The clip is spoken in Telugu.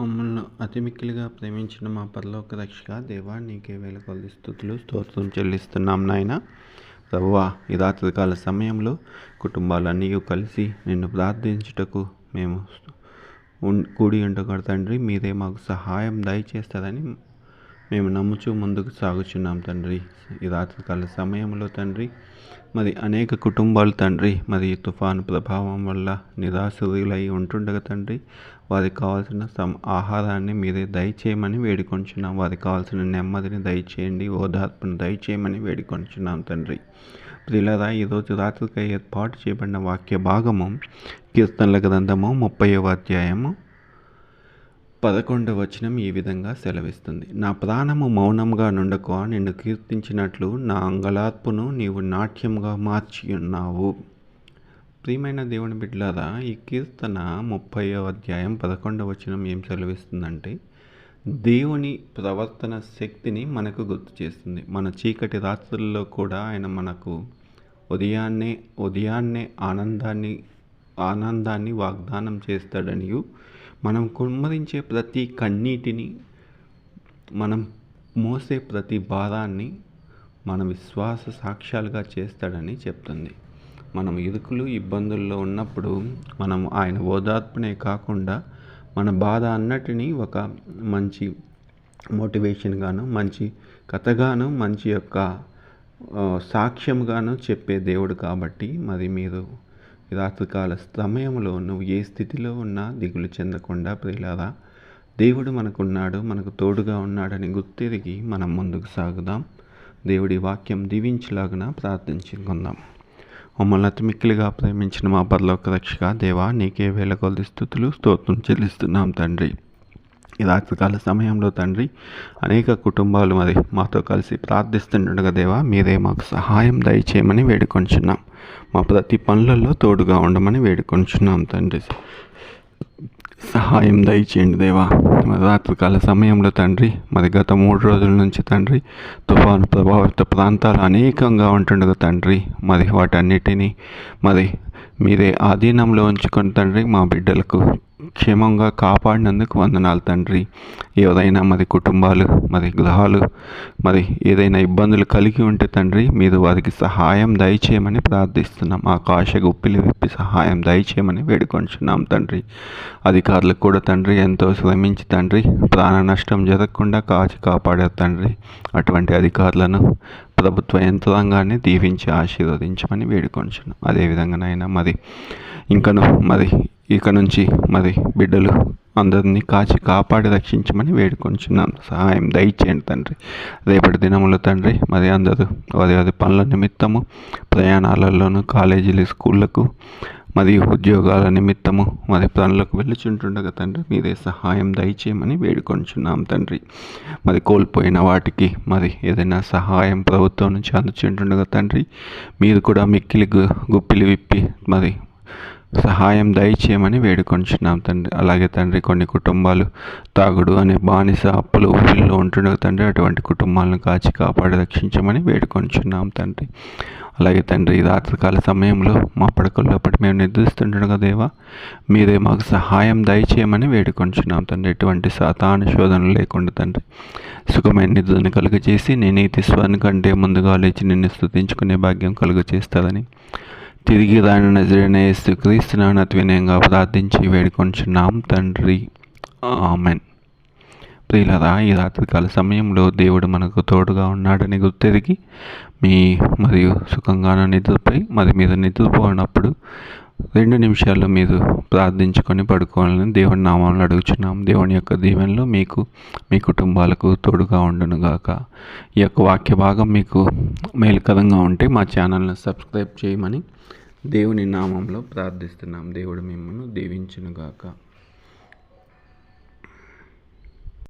మమ్మల్ని అతిమిక్కిలుగా ప్రేమించిన మా పరలోక రక్షక దేవా నీకే వేల కొద్ది స్థుతులు స్తోత్రం చెల్లిస్తున్నాం నాయన. ప్రభువా ఈ రాత్రికాల సమయంలో కుటుంబాలన్నీ కలిసి నిన్ను ప్రార్థించుటకు మేము కూడి ఉండగా తండ్రి. మీరే మాకు సహాయం దయచేస్తారని మేము నమ్ముచూ ముందుకు సాగుచున్నాం తండ్రి. ఈ రాత్రికాల సమయంలో తండ్రి మరి అనేక కుటుంబాలు తండ్రి మరి తుఫాను ప్రభావం వల్ల నిరాశులై ఉంటుండగా తండ్రి వారికి కావాల్సిన సమ ఆహారాన్ని మీరే దయచేయమని వేడుకొంచున్నాం. వారికి కావాల్సిన నెమ్మదిని దయచేయండి. ఓదార్పును దయచేయమని వేడుకొంచున్నాం తండ్రి. ప్రిలరా ఈరోజు రాత్రికి ఏర్పాటు చేయబడిన వాక్య భాగము కీర్తనల గ్రంథము ముప్పైవ అధ్యాయము పదకొండవ వచనం ఈ విధంగా సెలవిస్తుంది. నా ప్రాణము మౌనంగా నుండక నిన్ను కీర్తించినట్లు నా అంగలార్పును నీవు నాట్యంగా మార్చి ఉన్నావు ప్రియమైన దేవుని బిడ్డలారా ఈ కీర్తన ముప్పై అధ్యాయం పదకొండవ వచనం ఏం సెలవిస్తుందంటే దేవుని ప్రవర్తన శక్తిని మనకు గుర్తు చేస్తుంది. మన చీకటి రాత్రుల్లో కూడా ఆయన మనకు ఉదయాన్నే ఉదయాన్నే ఆనందాన్ని ఆనందాన్ని వాగ్దానం చేస్తాడనియు మనం కుమ్మరించే ప్రతి కన్నీటిని మనం మోసే ప్రతి భారాన్ని మన విశ్వాస సాక్ష్యాలుగా చేస్తాడని చెప్తుంది. మనం ఇరుకులు ఇబ్బందుల్లో ఉన్నప్పుడు మనం ఆయన ఓదార్పునే కాకుండా మన బాధ అన్నటిని ఒక మంచి మోటివేషన్గాను మంచి కథగాను మంచి యొక్క సాక్ష్యంగాను చెప్పే దేవుడు కాబట్టి మరి మీరు రాత్రికాల సమయంలో నువ్వు ఏ స్థితిలో ఉన్నా దిగులు చెందకుండా ప్రియులారా దేవుడు మనకున్నాడు మనకు తోడుగా ఉన్నాడని గుర్తిరిగి మనం ముందుకు సాగుదాం. దేవుడి వాక్యం దీవించలాగున ప్రార్థించుకుందాం. మమ్మల్ని అతి ప్రేమించిన మా పరలోక రక్షక దేవా నీకే వేల కొద్ది స్థుతులు స్తోత్రం చెల్లిస్తున్నాం తండ్రి. ఈ రాత్రికాల సమయంలో తండ్రి అనేక కుటుంబాలు మరి మాతో కలిసి ప్రార్థిస్తుండగా దేవా మీరే మాకు సహాయం దయచేయమని వేడుకొంచున్నాం. మా ప్రతి పనులలో తోడుగా ఉండమని వేడుకొంచున్నాం తండ్రి. సహాయం దయచేయండి దేవా. మరి రాత్రికాల సమయంలో తండ్రి మరి గత మూడు రోజుల నుంచి తండ్రి తుఫాను ప్రభావిత ప్రాంతాలు అనేకంగా ఉంటుండగా తండ్రి మరి వాటన్నిటినీ మరి మీరే ఆధీనంలో ఉంచుకుని తండ్రి మా బిడ్డలకు క్షేమంగా కాపాడినందుకు వందనాలు తండ్రి. ఎవరైనా మరి కుటుంబాలు మరి గృహాలు మరి ఏదైనా ఇబ్బందులు కలిగి ఉంటే తండ్రి మీరు వారికి సహాయం దయచేయమని ప్రార్థిస్తున్నాం. ఆ కాశ గుప్పిలు విప్పి సహాయం దయచేయమని వేడుకొంచున్నాం తండ్రి. అధికారులకు కూడా తండ్రి ఎంతో శ్రమించి తండ్రి ప్రాణ నష్టం జరగకుండా కాచి కాపాడారు తండ్రి. అటువంటి అధికారులను ప్రభుత్వ యంత్రాంగాన్ని దీవించి ఆశీర్వదించమని వేడుకొంచున్నాం అదేవిధంగానైనా మరి ఇంకను మరి ఇక నుంచి మరి బిడ్డలు అందరినీ కాచి కాపాడి రక్షించమని వేడుకొంచున్నాం సహాయం దయచేయండి తండ్రి. రేపటి దినములో తండ్రి మరి అందరూ వారి వారి పనుల నిమిత్తము ప్రయాణాలలోనూ కాలేజీలు స్కూళ్ళకు మరియు ఉద్యోగాల నిమిత్తము మరి పనులకు వెళ్ళుచుంటుండగా తండ్రి మీరే సహాయం దయచేయమని వేడుకొంచున్నాం తండ్రి. మరి కోల్పోయిన వాటికి మరి ఏదైనా సహాయం ప్రభుత్వం నుంచి అందుచుంటుండగా తండ్రి మీరు కూడా మిక్కిలి గు- గుప్పిలి విప్పి మరి సహాయం దయచేయమని వేడుకొంచున్నాం తండ్రి. అలాగే తండ్రి కొన్ని కుటుంబాలు తాగుడు అనే బానిస అప్పులు ఊపిల్లో ఉంటుండగా తండ్రి అటువంటి కుటుంబాలను కాచి కాపాడి రక్షించమని వేడుకొంచున్నాం తండ్రి. అలాగే తండ్రి ఈ రాత్రికాల సమయంలో మా పడకల్లోపటి మేము నిద్రిస్తుండగా దేవా మీరే మాకు సహాయం దయచేయమని వేడుకొంచున్నాం తండ్రి. ఎటువంటి సాతాను శోధన లేకుండా తండ్రి సుఖమైన నిద్రను కలుగజేసి నీ నీతి స్వాన్ని కంటే ముందుగా లేచి నిన్ను స్థుతించుకునే భాగ్యం కలుగజేస్తారని తిరిగి రాని నజరైన యేసు క్రీస్తునాను అతి వినయంగా ప్రార్థించి వేడుకొంచున్నాం తండ్రి. ఆమెన్. ప్రియులరా ఈ రాత్రికాల సమయంలో దేవుడు మనకు తోడుగా ఉన్నాడని గుర్తెరిగి మీ మరియు సుఖంగాను నిద్రపోయి మరి మీరు నిద్రపోయినప్పుడు రెండు నిమిషాల్లో మీరు ప్రార్థించుకొని పడుకోవాలని దేవుని నామంలో అడుగుచున్నాం. దేవుని యొక్క దీవెనలో మీకు మీ కుటుంబాలకు తోడుగా ఉండునుగాక ఈ యొక్క వాక్య భాగం మీకు మేలుకరంగా ఉంటే మా ఛానల్ని సబ్స్క్రైబ్ చేయమని దేవుని నామంలో ప్రార్థిస్తున్నాం. దేవుడు మిమ్మల్ని దీవించునుగాక